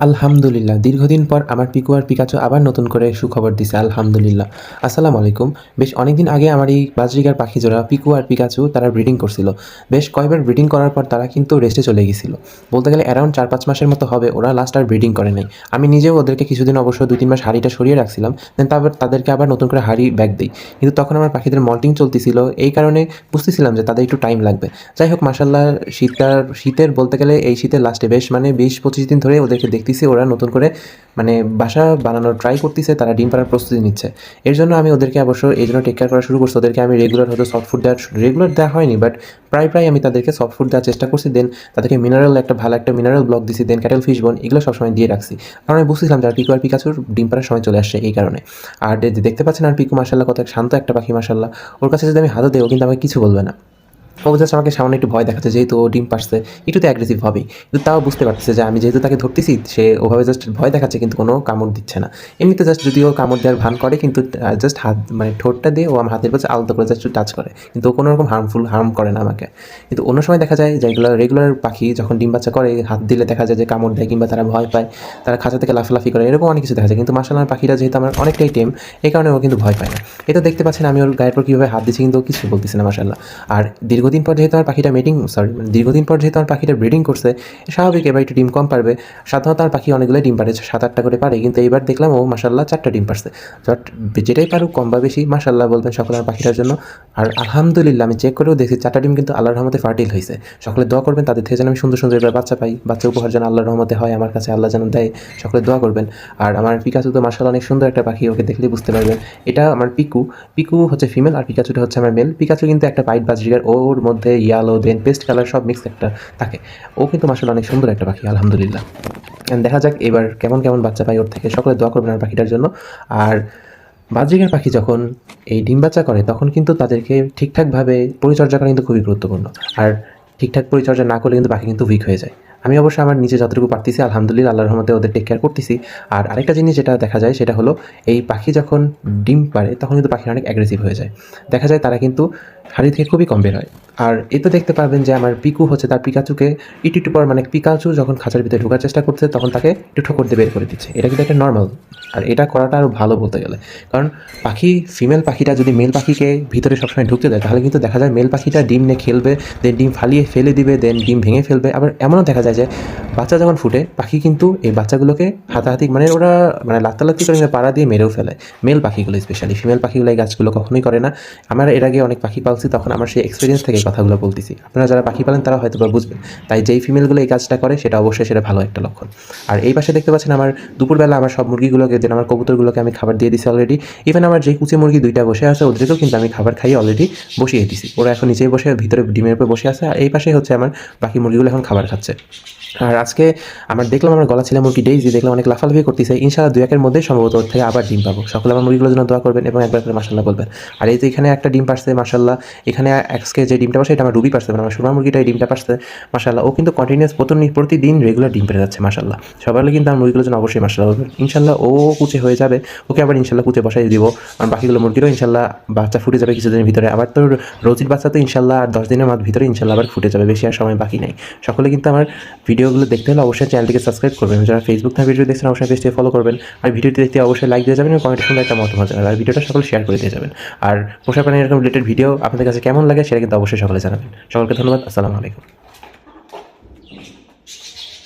আলহামদুলিল্লাহ। দীর্ঘদিন পর আমার পিকু আর পিকাচু আবার নতুন করে সুখবর দিছে। আলহামদুলিল্লাহ। আসসালামু আলাইকুম। বেশ অনেকদিন আগে আমার এই বাজরিগার পাখি জোড়া পিকু আর পিকাচু তারা ব্রিডিং করছিল। বেশ কয়েকবার ব্রিডিং করার পর তারা কিন্তু রেস্টে চলে গেছিল। বলতে গেলে অ্যারাউন্ড চার পাঁচ মাসের মতো হবে, ওরা লাস্ট আর ব্রিডিং করে নাই। আমি নিজেও ওদেরকে কিছুদিন অবশ্য দুই তিন মাস হাড়িটা সরিয়ে রাখছিলাম দেন তারপর তাদেরকে আবার নতুন করে হাড়ি ব্যাগ দিই। কিন্তু তখন আমার পাখিদের মল্টিং চলতেছিল, এই কারণে বুঝতেছিলাম যে তাদের একটু টাইম লাগবে। যাই হোক মাসাল্লাহ শীতটার শীতের বলতে গেলে এই শীতের লাস্টে বেশ মানে বিশ পঁচিশ দিন ধরে ওদেরকে দেখতেছি ওরা নতুন করে মানে বাসা বানানোর ট্রাই করতেছে, তারা ডিম পাড়ার প্রস্তুতি নিচ্ছে। এর জন্য আমি ওদেরকে অবশ্য এই জন্য টেক কেয়ার করা শুরু করছি। ওদেরকে আমি রেগুলার হয়তো সফট ফুড দেওয়ার রেগুলার দেওয়া হয়নি বাট প্রায় প্রায় আমি তাদেরকে সফট ফুড দেওয়ার চেষ্টা করছি। দেন তাদেরকে মিনারেল একটা ভালো একটা মিনারেল ব্লক দিছি। দেন ক্যাটেল ফিশ বোন এগুলো সবসময় দিয়ে রাখছি। কারণ আমি বুঝছিলাম যে আর পিকু আর পিকাচুর ডিম পাড়ার সময় চলে আসছে এই কারণে। আর দেখতে পাচ্ছেন আর পিকু মাসাল্লাহ কত শান্ত একটা পাখি মাসাল্লাহ ওর কাছে যদি আমি হাতও দেবো কিন্তু আমাকে কিছু বলবে না। ও জাস্ট আমাকে সামনে একটু ভয় দেখাচ্ছে, যেহেতু ও ডিম পারছে একটু তো অ্যাগ্রেসিভ হবেই। কিন্তু তাও বুঝতে পারতেছে যে আমি যেহেতু তাকে ধরতেছি, সে ওভাবে জাস্ট ভয় দেখাচ্ছে, কিন্তু কোনো কামড় দিচ্ছে না। এমনিতে জাস্ট যদি ও কামড় দেওয়ার ভান করে, কিন্তু জাস্ট হাত মানে ঠোঁটটা দিয়ে ও আমার হাতের কাছে আলাদা করে জাস্ট টাচ করে। কিন্তু ও কোনো রকম হার্মফুল হার্ম করে না আমাকে। কিন্তু অন্য সময় দেখা যায় যেগুলো রেগুলার পাখি যখন ডিম বাচ্চা করে, হাত দিলে দেখা যায় যে কামড় দেয় কিংবা তারা ভয় পায়, তারা খাঁচা থেকে লাফালাফি করে, এরকম অনেক কিছু দেখা যায়। কিন্তু মাসালার পাখিটা যেহেতু আমার অনেকটাই টেম এই কারণে ও কিন্তু ভয় পায় না। এটা দেখতে পাচ্ছেন আমি ওর গায়ের পর কীভাবে হাত দিচ্ছি, কিন্তু কিছু বলতেছে না, মাসাল্লাহ। আর দীর্ঘদিন পর যেহেতু আমার পাখিটা মেটিং সরি মানে দীর্ঘদিন পর যেহেতু আমার পাখিটা ব্রিডিং করছে, স্বাভাবিক এবার একটু ডিম কম পারবে। সাধারণত আর পাখি অনেকগুলো ডিম পারে সাত আটটা করে পারে, কিন্তু এইবার দেখলাম ও মাসাল্লাহ চারটা ডিম পারছে। বাট যেটাই পারুক কম বা বেশি মাসাল্লাহ বলবেন সকলে আমার পাখিটার জন্য। আর আলহামদুলিল্লাহ, আমি চেক করেও দেখছি চারটা ডিম কিন্তু আল্লাহর রহমতে ফার্টিল হয়েছে সকলে দোয়া করবেন, তাদের থেকে যেন আমি সুন্দর সুন্দর এবার বাচ্চা পাই, বাচ্চা উপহার যেন আল্লাহর রহমতে হয়, আমার কাছে আল্লাহ যেন দেয়, সকলে দোয়া করবেন। আর আমার পিকাচু তো মার্শাল অনেক সুন্দর একটা পাখি, ওকে দেখলেই বুঝতে পারবেন। এটা আমার পিকু পিকু হচ্ছে ফিমেল আর পিকাচুটা হচ্ছে আমার মেল পিকাচু কিন্তু একটা পাইট বাজরিগার ওর মধ্যে ইয়ালো দেন পেস্ট কালার সব মিক্স একটা থাকে। ও কিন্তু মার্শাল অনেক সুন্দর একটা পাখি, আলহামদুলিল্লাহ। দেখা যাক, এবার কেমন কেমন বাচ্চা পাই ওর থেকে। সকলে দোয়া করবেন আমার পাখিটার জন্য। আর বাজরিকার পাখি যখন এই ডিম বাচ্চা করে, তখন কিন্তু তাদেরকে ঠিকঠাকভাবে পরিচর্যা করা কিন্তু খুবই গুরুত্বপূর্ণ। আর ঠিকঠাক পরিচর্যা না করলে কিন্তু পাখি কিন্তু উইক হয়ে যায়। আমি অবশ্য আমার নিজে যতটুকু পারতেছি, আলহামদুলিল্লাহ, আল্লাহর রহমতে ওদের টেক কেয়ার করতেছি। আর আরেকটা জিনিস যেটা দেখা যায়, সেটা হলো এই পাখি যখন ডিম পারে তখন কিন্তু পাখি অনেক অ্যাগ্রেসিভ হয়ে যায়। দেখা যায় তারা কিন্তু হাড়ি থেকে খুবই কম বের হয়। আর এতে দেখতে পারবেন যে আমার পিকু হচ্ছে তার পিকাচুকে ইটু ইটু পর মানে পিকাচু যখন খাঁচার ভিতরে ঢোকার চেষ্টা করছে, তখন তাকে একটু ঠোকর দিয়ে বের করে দিচ্ছে। এটা কিন্তু একটা নর্মাল আর এটা করাটা আরও ভালো বলতে গেলে। কারণ পাখি ফিমেল পাখিটা যদি মেল পাখিকে ভিতরে সবসময় ঢুকতে দেয়, তাহলে কিন্তু দেখা যায় মেল পাখিটা ডিম নিয়ে খেলবে দেন ডিম ফালিয়ে ফেলে দিবে দেন ডিম ভেঙে ফেলবে। আবার এমনও দেখা যায় যে বাচ্চা যখন ফুটে, পাখি কিন্তু এই বাচ্চাগুলোকে হাতাহাতি মানে ওরা মানে লাত্তালাত্তি করে পাড়া দিয়ে মেরেও ফেলে। মেল পাখিগুলো স্পেশালি ফিমেল পাখিগুলো এই গাছগুলো কখনোই করে না। আমার এর আগে অনেক পাখি পালছি, তখন আমার সেই এক্সপিরিয়েন্স থেকে কথাগুলো বলতেছি। আপনারা যারা পাখি পালেন, তারা হয়তো বুঝবেন। তাই যেই ফিমেলগুলো এই কাজটা করে, সেটা অবশ্যই সেটা ভালো একটা লক্ষণ। আর এই পাশে দেখতে পাচ্ছেন আমার দুপুরবেলা আমার সব মুরগিগুলোকে দেন আমার কবুতরগুলোকে আমি খাবার দিয়ে দিছি অলরেডি ইভেন আমার যে কুচি মুরগি দুইটা বসে আছে, ওদেরকেও কিন্তু আমি খাবার খাইয়ে অলরেডি বসিয়ে দিছি। ওরা এখন নিচেই বসে, ভিতরে ডিমের উপরে বসে আছে। আর এই পাশে হচ্ছে আমার বাকি মুরগিগুলো এখন খাবার খাচ্ছে। আর আজকে আমার দেখলাম আমার গলা ছিল মুরগি ডেইজি, দেখলাম অনেক লাফালাফি করতেছে। ইনশাআল্লাহ দু একের মধ্যে সম্ভবত ওর থেকে আবার ডিম পাবো। সকলে আমার মুরগিগুলোর জন্য দোয়া করবেন এবং একবার করে মাসাল্লাহ বলবেন। আর এই যে এখানে একটা ডিম পারছে মাসাল্লাহ এখানে আজকে যে ডিমটা পারছে, এটা আমার রুবি পারছে মানে আমার সুরমা মুরগিটা এই ডিমটা পারছে মাসাল্লাহ ও কিন্তু কন্টিনিউস প্রতি প্রতিদিন রেগুলার ডিম পেরে যাচ্ছে মাসাল্লাহ সবাই কিন্তু আমার মুরগিগুলোর জন্য অবশ্যই মাসাল্লাহ বলবেন। ইনশাল্লাহ ও কুচে হয়ে যাবে, ওকে আবার ইনশাল্লাহ কুচে বসাই দিব। আর বাকিগুলো মুরগিরও ইনশাল্লাহ বাচ্চা ফুটে যাবে কিছুদিনের ভিতরে। আবার তো রোজির বাচ্চা তো ইনশাল্লাহ আর দশ দিনের ভিতরে ইনশাল্লাহ আবার ফুটে যাবে, বেশি আর সময় বাকি নেই। সকলে কিন্তু আমার ভিডিওগুলো দেখতে হলে অবশ্যই চ্যানেলটিকে সাবস্ক্রাইব করবেন। যারা ফেসবুক থেকে ভিডিও দেখছেন, অবশ্যই পেজটি ফলো করবেন। আর ভিডিওটি দেখতে অবশ্যই লাইক দিয়ে যাবেন এবং কমেন্টের সঙ্গে একটা মতামত জানাবেন। আর ভিডিওটা সকলে শেয়ার করে দিয়ে যাবেন। আর পোষা প্রাণী এরকম রিলেটেড ভিডিও আপনাদের কাছে কেমন লাগে সেটা কিন্তু অবশ্যই সকলে জানাবেন। সকলকে ধন্যবাদ। আসসালামু আলাইকুম।